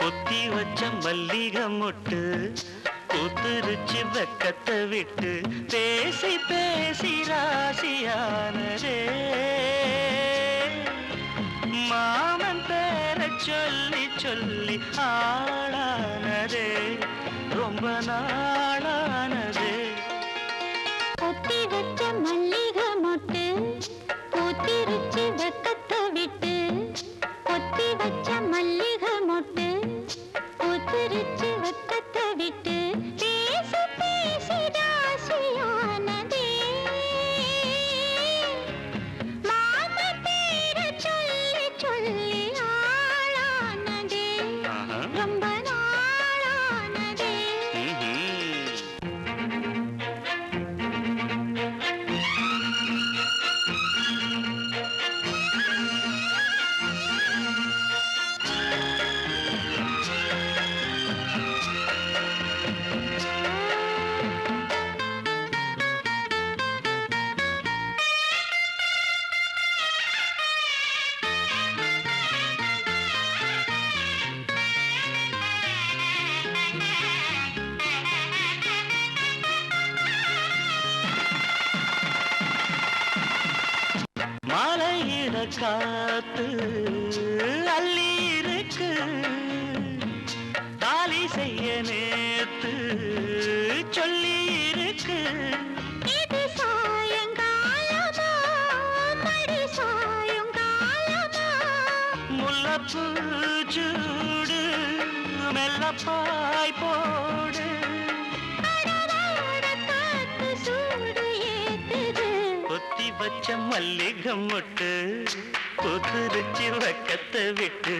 கொத்தி வச்ச மல்லிகை மொட்டு கூத்துருச்சு வெக்கத்தை விட்டு பேசி பேசி ராசியானரே மாமன் பேர சொல்லி சொல்லி ஆளானரே ரொம்ப நாளானதே. கொத்தி வச்ச விட்டு காத்து அள்ளி இருக்கு தாலி செய்ய நேத்து சொல்லி இருக்கு முல்லப்பூ சூடு மெல்லப்பாய் போடு வச்ச மல்லிகை மொட்டு வக்கத்தை விட்டு.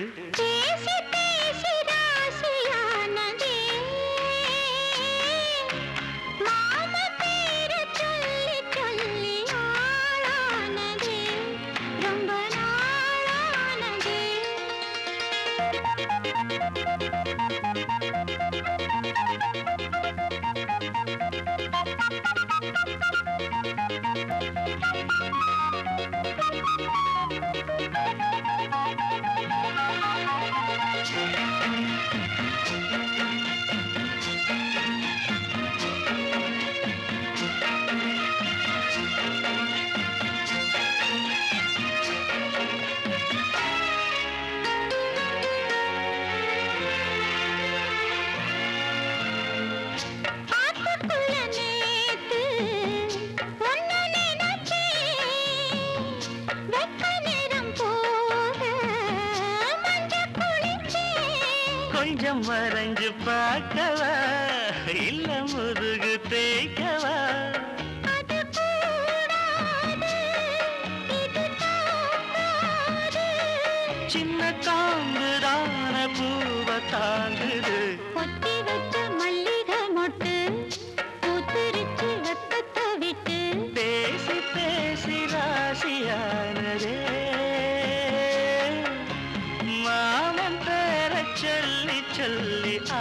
கொஞ்சம் மறைஞ்சு பார்க்கவா? இல்ல முதுகு தேய்க்கவா? சின்ன காம்புதான பூவ தாங்குது. மாமன் பேர சொல்லி சொல்லி ஆ